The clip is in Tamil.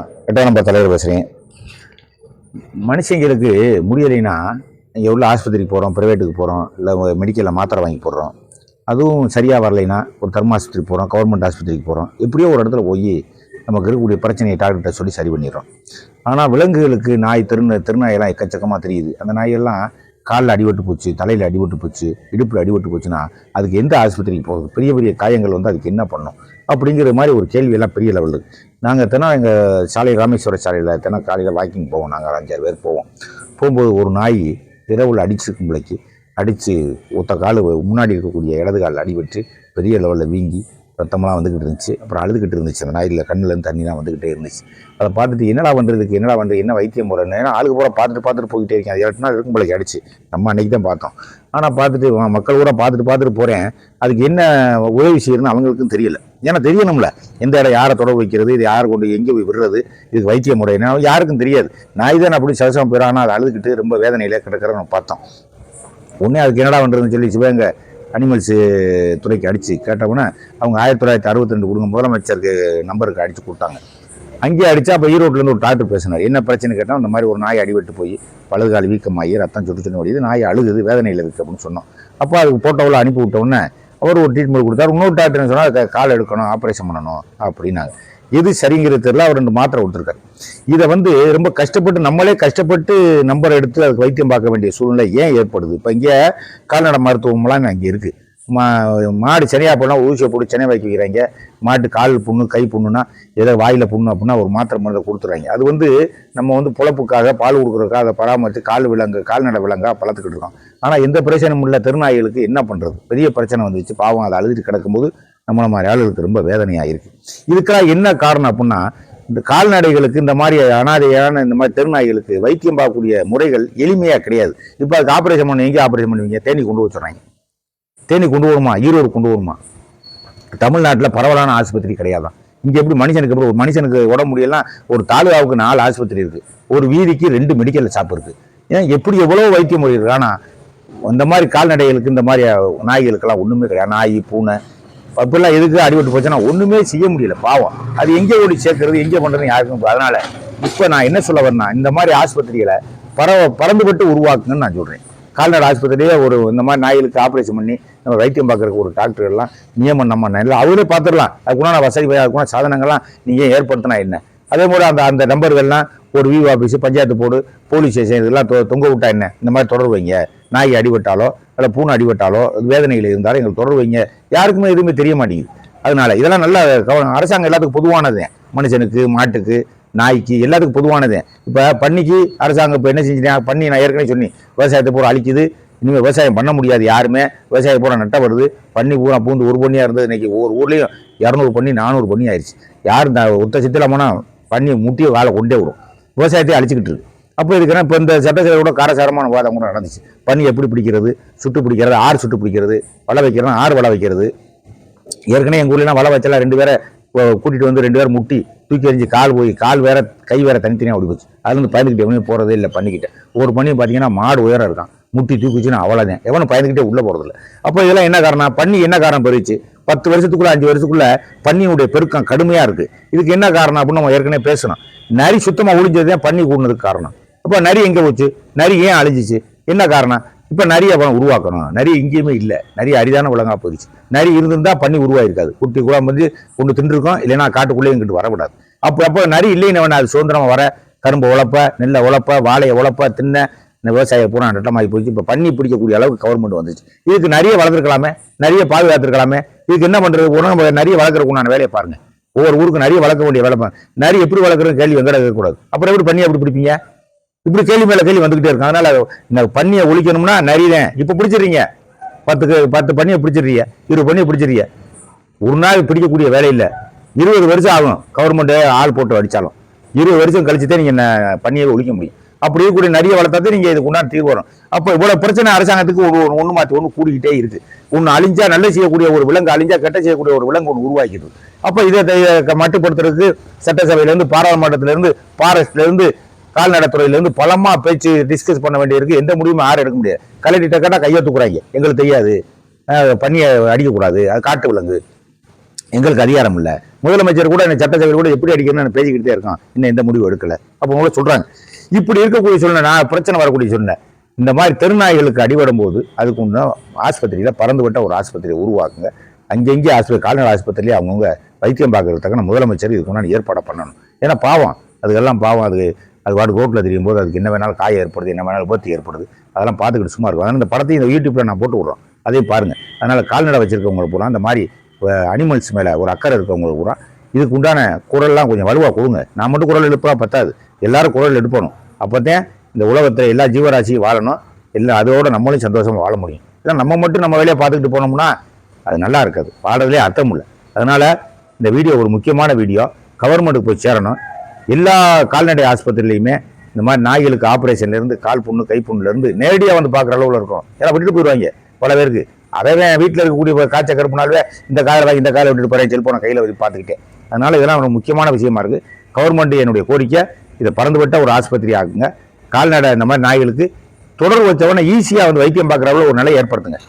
எட்டாம் நம்பர் தலைவர் பேசுகிறேன் மனுஷங்களுக்கு முடியலைன்னா இங்கே உள்ள ஆஸ்பத்திரிக்கு போகிறோம் ப்ரைவேட்டுக்கு போகிறோம் இல்லை மெடிக்கலில் மாத்திரை வாங்கி போடுறோம். அதுவும் சரியாக வரலைன்னா ஒரு தர்ம ஆஸ்பத்திரிக்கு போகிறோம் கவர்மெண்ட் ஆஸ்பத்திரிக்கு போகிறோம் எப்படியோ ஒரு இடத்துல போய் நமக்கு இருக்கக்கூடிய பிரச்சனையை டாக்டர்கிட்ட சொல்லி சரி பண்ணிடுறோம். ஆனால் விலங்குகளுக்கு நாய் திருந திருநாயெல்லாம் எக்கச்சக்கமாக தெரியுது. அந்த நாயெல்லாம் காலில் அடிபட்டு போச்சு தலையில் அடிபட்டு போச்சு இடுப்பில் அடிபட்டு போச்சுன்னா அதுக்கு எந்த ஆஸ்பத்திரிக்கு போகுது பெரிய பெரிய காயங்கள் வந்து அதுக்கு என்ன பண்ணும்? அப்படிங்கிற மாதிரி ஒரு கேள்வியெல்லாம் பெரிய லெவலில் நாங்கள் தினம் எங்கள் சாலை ராமேஸ்வர சாலையில் தினம் காலையில் வாக்கிங் போவோம். நாங்கள் அஞ்சாறு பேர் போவோம். போகும்போது ஒரு நாய் இரவில் அடிச்சிருக்கும் பிள்ளைக்கு அடித்து ஒத்த கால் முன்னாடி இருக்கக்கூடிய இடது காலில் அடிபட்டு பெரிய லெவலில் வீங்கி ரத்தமெல்லாம் வந்துக்கிட்டு இருந்துச்சு. அப்புறம் அழுதுகிட்டு இருந்துச்சு அந்த நாயில் கண்ணுலேருந்து தண்ணிலாம் வந்துக்கிட்டே இருந்துச்சு. அதை பார்த்துட்டு என்னடா பண்ணுறதுக்கு என்னடா பண்ணுறது என்ன வைத்தியம் போகிறேன்னு ஏன்னா ஆளுக்கு பூரா பார்த்துட்டு பார்த்துட்டு போய்கிட்டே இருக்கேன். அது எட்டு நாள் இருக்கும் போல அடிச்சு நம்ம அன்னைக்கு தான் பார்த்தோம். ஆனால் பார்த்துட்டு மக்கள் கூட பார்த்துட்டு பார்த்துட்டு போகிறேன் அதுக்கு என்ன உதவி செய்யணும்னு அவங்களுக்கும் தெரியல. ஏன்னா தெரியணும்ல. எந்த இடம் யாரை தொடர்பு வைக்கிறது இது யாரை கொண்டு எங்கே போய் விடுறது இதுக்கு வைத்திய முறை. என்ன யாருக்கும் தெரியாது. நாய் தான் அப்படி சதசம் போயிடும். ஆனால் அதை அழுதுகிட்டு ரொம்ப வேதனையில நம்ம பார்த்தோம். உடனே அதுக்கு என்னடா பண்ணுறதுன்னு சொல்லி சிவங்க அனிமல்ஸு துறைக்கு அடித்து கேட்டவுடனே அவங்க ஆயிரத்தி தொள்ளாயிரத்தி அறுபத்தி ரெண்டு கொடுங்க முதலமைச்சருக்கு நம்பருக்கு அடித்து கொடுத்தாங்க. அங்கேயே அடித்தா அப்போ ஈரோட்லேருந்து ஒரு டாக்டர் பேசினார். என்ன பிரச்சனை கேட்டால் இந்த மாதிரி ஒரு நாய் அடிபட்டு போய் பழுதுகால் வீக்கமாகி ரத்தம் சுட்டு சுட்டு வடியுது நாய் அழுகுது வேதனையில் இருக்குது அப்படின்னு சொன்னோம். அப்போ அதுக்கு ஃபோட்டோவில் அனுப்பி விட்ட அவர் ஒரு ட்ரீட்மெண்ட் கொடுத்தாரு. இன்னொரு டாக்டர் சொன்னால் அதை கால் எடுக்கணும் ஆப்ரேஷன் பண்ணணும் அப்படின்னாங்க. எது சரிங்கிறது தெரியல அவர் ரெண்டு மாத்திரை கொடுத்துருக்காரு. இதை வந்து ரொம்ப கஷ்டப்பட்டு நம்மளே கஷ்டப்பட்டு நம்பர் எடுத்து அதுக்கு வைத்தியம் பார்க்க வேண்டிய சூழ்நிலை ஏன் ஏற்படுது? இப்போ இங்கே கால்நடை மருத்துவம்லாம் அங்கே இருக்குது மா மாடு சனியாக போனால் ஊசியை போட்டு சென்னை வைக்க வைக்கிறாங்க. மாட்டு கால் புண்ணு கை புண்ணுன்னா ஏதோ வாயில் புண்ணு அப்படின்னா ஒரு மாத்திரை மருந்தை கொடுத்துறாங்க. அது வந்து நம்ம வந்து பொழப்புக்காக பால் கொடுக்குறதுக்காக அதை பராமரித்து கால் விலங்கு கால்நடை விலங்காக வளர்த்துக்கிட்டு இருக்கோம். ஆனால் எந்த பிரச்சனையும் இல்லை. திருநாய்களுக்கு என்ன பண்ணுறது பெரிய பிரச்சனை வந்துச்சு பாவம் அதை அழுதுட்டு கிடக்கும்போது நம்மளை மாதிரி ஆளுகளுக்கு ரொம்ப வேதனையாக இருக்குது இதுக்கெல்லாம் என்ன காரணம் அப்படின்னா இந்த கால்நடைகளுக்கு இந்த மாதிரி அனாதையான இந்த மாதிரி தெருநாய்களுக்கு வைத்தியம் பார்க்கக்கூடிய முறைகள் எளிமையாக கிடையாது. இப்போ அதுக்கு ஆப்ரேஷன் பண்ண எங்கே ஆப்ரேஷன் பண்ணுவீங்க? தேனி கொண்டு வச்சுறாங்க தேனி கொண்டு வருமா ஈரோடு கொண்டு வருமா தமிழ்நாட்டில் பரவலான ஆஸ்பத்திரி கிடையாதான். இங்கே எப்படி மனுஷனுக்கு எப்படி ஒரு மனுஷனுக்கு உடம்பு முடியலாம் ஒரு தாலுகாவுக்கு நாலு ஆஸ்பத்திரி இருக்குது ஒரு வீதிக்கு ரெண்டு மெடிக்கல் ஷாப் இருக்குது ஏன்? எப்படி எவ்வளோ வைத்திய முறை இருக்குது ஆனால் இந்த மாதிரி கால்நடைகளுக்கு இந்த மாதிரி நாய்களுக்கெல்லாம் ஒன்றுமே கிடையாது. நாய் பூனை அப்பெல்லாம் எதுக்கு அடிபட்டு போச்சுன்னா ஒன்றுமே செய்ய முடியல பாவம். அது எங்கே ஓடி சேர்க்கறது எங்கே பண்ணுறதுன்னு யாருக்கும் அதனால் அதனால இப்போ நான் என்ன சொல்ல வரேன்னா இந்த மாதிரி ஆஸ்பத்திரிகளை பரவ பறந்துபட்டு உருவாக்குங்கன்னு நான் சொல்கிறேன் கால்நடை ஆஸ்பத்திரியே ஒரு இந்த மாதிரி நாய்களுக்கு ஆப்ரேஷன் பண்ணி நம்ம வைத்தியம் பார்க்குறக்கு ஒரு டாக்டர் எல்லாம் நியமனம் நம்ம நல்லா அவரே பார்த்துடலாம். அதுக்குண்டான வசதி அதுக்குண்டான சாதனங்கள்லாம் நீங்கள் ஏற்படுத்தினா என்ன? அதே மாதிரி அந்த அந்த நம்பர்கள்லாம் ஒரு Vivo office panchayat board police station இதெல்லாம் தொ- தொங்க விட்டா என்ன? இந்த மாதிரி தொடர்பு வைங்க. நாய் அடிபட்டாலோ இல்லை பூனை அடிபட்டாலோ வேதனையில் இருந்தாலும் எங்களுக்கு தொடர்பு வைங்க. யாருக்குமே எதுவுமே தெரிய மாட்டேங்குது. அதனால இதெல்லாம் நல்ல கவனம் அரசாங்கம் எல்லாத்துக்கும் பொதுவானது. மனுஷனுக்கு மாட்டுக்கு நாய்க்கு எல்லாத்துக்கும் பொதுவானது. இப்போ பண்ணிக்கு அரசாங்கம் இப்போ என்ன செஞ்சுட்டேன் பண்ணி நான் ஏற்கனவே சொன்னேன். விவசாயத்தை பூரா அழிக்குது. இனிமேல் விவசாயம் பண்ண முடியாது யாருமே. விவசாயம் பூரா நட்ட வருது பண்ணி பூரா பூந்து ஒரு பண்ணியாக இருந்தது இன்னைக்கு ஒவ்வொரு ஊர்லேயும் இரநூறு பண்ணி நானூறு பண்ணி ஆயிடுச்சு யார் இந்த ஒத்த சித்தில போனால் பண்ணி முட்டியை வேலை கொண்டே விடும். விவசாயத்தையும் அழிச்சிக்கிட்டு இருக்கு. அப்போ இதுக்குன்னா இப்போ இந்த சட்டசபை கூட காரசாரமான வாதம் கூட நடந்துச்சு. பண்ணி எப்படி பிடிக்கிறது? சுட்டு பிடிக்கிறது ஆறு சுட்டு பிடிக்கிறது வலை வைக்கிறது ஆறு வலை வைக்கிறது. ஏற்கனவே எங்கள் ஊர்லாம் வலை வச்சலாம் ரெண்டு பேரை கூட்டிகிட்டு வந்து ரெண்டு பேரும் முட்டி தூக்கி எறிஞ்சு கால் போய் கால் வேற கை வேற தனித்தனியாக ஓடி போச்சு. அது வந்து பயந்துக்கிட்டு எவனையும் போகிறதே இல்லை பண்ணிக்கிட்டேன் ஒரு பண்ணி பார்த்தீங்கன்னா மாடு உயரம் இருக்கான். முட்டி தூக்கிச்சுன்னா அவ்வளோதான் எவனும் பயந்துக்கிட்டே உள்ளே போகிறதில்ல அப்போ இதெல்லாம் என்ன காரணம் பண்ணி என்ன காரணம் பெருச்சு பத்து வருஷத்துக்குள்ளே அஞ்சு வருஷத்துக்குள்ளே பன்னியுடைய பெருக்கம் கடுமையாக இருக்குது இதுக்கு என்ன காரணம் அப்படின்னு நம்ம ஏற்கனவே பேசணும். நரி சுத்தமாக ஒழிஞ்சது தான் பண்ணி கூடுனதுக்கு காரணம். அப்போ நரி எங்கே போச்சு? நரி ஏன் அழிஞ்சிச்சு? என்ன காரணம்? இப்போ நரி அப்புறம் உருவாக்கணும். நரி எங்கேயுமே இல்லை. நரி அரிதான விலங்காக போயிடுச்சு. நரி இருந்திருந்தால் பண்ணி உருவாயிருக்காது. குட்டி கூட வந்து ஒன்று தின்றுருக்கோம் இல்லைன்னா காட்டுக்குள்ளே இங்கிட்டு வரக்கூடாது. அப்போ அப்போ நரி இல்லைன்னு வேணா அது சுதந்திரமாக வர கரும்பு உழப்ப நெல்லை உழப்ப வாழையை உழப்ப தின்ன இந்த விவசாய பூரா நட்டமாகி போச்சு இப்போ பண்ணி பிடிக்கக்கூடிய அளவுக்கு கவர்மெண்ட் வந்துச்சு. இதுக்கு நிறைய வளர்த்துருக்கலாமே? நிறைய பாதுகாத்துருக்கலாமே? இதுக்கு என்ன பண்ணுறது உணவு நம்ம நிறைய வளர்க்குறக்குண்டான வேலையை பாருங்க. ஒவ்வொரு ஊருக்கு நிறைய வளர்க்க வேண்டிய வேலை பாருங்க. நிறைய எப்படி வளர்க்குறது கேள்வி எங்கட இருக்கக்கூடாது. அப்புறம் எப்படி பண்ணி அப்படி பிடிப்பீங்க? இப்படி கேள்வி மேல கேள்வி வந்துகிட்டே இருக்கும். அதனால இந்த பண்ணியை ஒழிக்கணும்னா நரிதான். இப்ப பிடிச்சிடுறீங்க. பத்துக்கு பத்து பண்ணியை பிடிச்சிடுறீங்க. இருபது பண்ணியை பிடிச்சிடுறீங்க. ஒரு நாள் பிடிக்கக்கூடிய வேலை இல்லை. இருபது வருஷம் ஆகும். கவர்மெண்ட் ஆள் போட்டு அடித்தாலும் இருபது வருஷம் கழிச்சு தான் நீங்கள் என்ன பண்ணியை ஒழிக்க முடியும். அப்படி இருக்கக்கூடிய நிறைய வளர்த்தாதான் நீங்கள் இதுக்கு உண்டான தீர்வு வரும். அப்போ இவ்வளோ பிரச்சனை அரசாங்கத்துக்கு ஒரு ஒன்று ஒன்று மாற்றி ஒன்று கூடிக்கிட்டே இருக்கு. ஒன்று அழிஞ்சா நல்ல செய்யக்கூடிய ஒரு விலங்கு அழிஞ்சா கெட்ட செய்யக்கூடிய ஒரு விலங்கு ஒன்று உருவாக்கிடுது. அப்போ இதை மட்டுப்படுத்துறதுக்கு சட்டசபையிலேருந்து பாராளுமன்றத்திலேருந்து ஃபாரஸ்ட்லேருந்து கால்நடைத்துறையிலேருந்து பலமாக பலமா பேச்சு டிஸ்கஸ் பண்ண வேண்டியிருக்கு. எந்த முடிவுமே யாரும் எடுக்க முடியாது. கலெக்டர் கேட்டா கையை தூக்குறாங்க. எங்களுக்கு தெரியாது. பண்ணியை அடிக்கக்கூடாது. அது காட்டு விலங்கு. எங்களுக்கு அதிகாரம் இல்லை. முதலமைச்சர் கூட என்ன சட்டசபையில் கூட எப்படி அடிக்கணும்னு பேசிக்கிட்டே இருக்கான். இன்னும் எந்த முடிவு எடுக்கல. அப்போ உங்களை சொல்றாங்க. இப்படி இருக்கக்கூடிய சூழ்நிலை நான் பிரச்சனை வரக்கூடிய சூழ்நிலை. இந்த மாதிரி தெருநாய்களுக்கு அடிபடும் போது அதுக்கு உண்டான ஆஸ்பத்திரியில் பறந்துவிட்ட ஒரு ஆஸ்பத்திரியை உருவாக்குங்க. அங்கெங்கே ஆஸ்பத்திரி கால்நடை ஆஸ்பத்திரியிலே அவங்கவுங்க வைத்தியம் பார்க்கறதுக்கான முதலமைச்சர் இதுக்கு முன்னாடி ஏற்பாடு பண்ணணும். ஏன்னா பாவம். அதுக்கெல்லாம் பாவம். அது அது வாடு ரோட்டில் தெரியும் போது அதுக்கு என்ன வேணாலும் காய ஏற்படுது என்ன வேணாலும் விபத்து ஏற்படுது. அதெல்லாம் பார்த்துக்கிட்டு சும்மா இருக்கும். அதனால் இந்த படத்தையும் இந்த யூடியூப்பில் நான் போட்டு விட்றோம். அதையும் பாருங்கள் அதனால் கால்நடை வச்சுருக்கவங்களுக்கு பூரா அந்த மாதிரி அனிமல்ஸ் மேலே ஒரு அக்கறை இருக்கவங்களுக்கு பூரா இதுக்கு உண்டான குரல்லாம் கொஞ்சம் வலுவாக கொடுங்க. நான் மட்டும் குரல் எழுப்பா பத்தாது. எல்லாரும் குரல் எடுப்பணும். அப்போதான் இந்த உலகத்தில் எல்லா ஜீவராசியும் வாழணும். எல்லாம் அதோட நம்மளும் சந்தோஷமாக வாழ முடியும். ஏன்னா நம்ம மட்டும் நம்ம வேலையை பார்த்துக்கிட்டு போனோம்னா அது நல்லா இருக்காது. வாழறதுலே அர்த்தம் இல்லை. அதனால் இந்த வீடியோ ஒரு முக்கியமான வீடியோ. கவர்மெண்ட்டுக்கு போய் சேரணும். எல்லா கால்நடை ஆஸ்பத்திரிலையுமே இந்த மாதிரி நாய்களுக்கு ஆப்ரேஷன்லேருந்து கால் புண்ணு கை புண்ணுலேருந்து நேரடியாக வந்து பார்க்குற அளவில் இருக்கும். ஏன்னா விட்டுட்டு போயிடுவாங்க பல பேருக்கு. அதவே வீட்டில் இருக்கக்கூடிய காய்ச்ச கருப்புனாலே இந்த காலை தான் இந்த காலை விட்டுட்டு போகிறேன் செல்போனை கையில் வச்சு பார்த்துக்கிட்டேன். அதனால் இதெல்லாம் ஒரு முக்கியமான விஷயமா இருக்குது கவர்மெண்ட் என்னுடைய கோரிக்கை இதை பறந்துவிட்ட ஒரு ஆஸ்பத்திரி ஆகுங்க. கால்நடை இந்த மாதிரி நாய்களுக்கு தொடர் வச்சவொடனே ஈஸியாக வந்து வைத்தியம் பார்க்குற அளவு ஒரு நிலை ஏற்படுத்துங்க.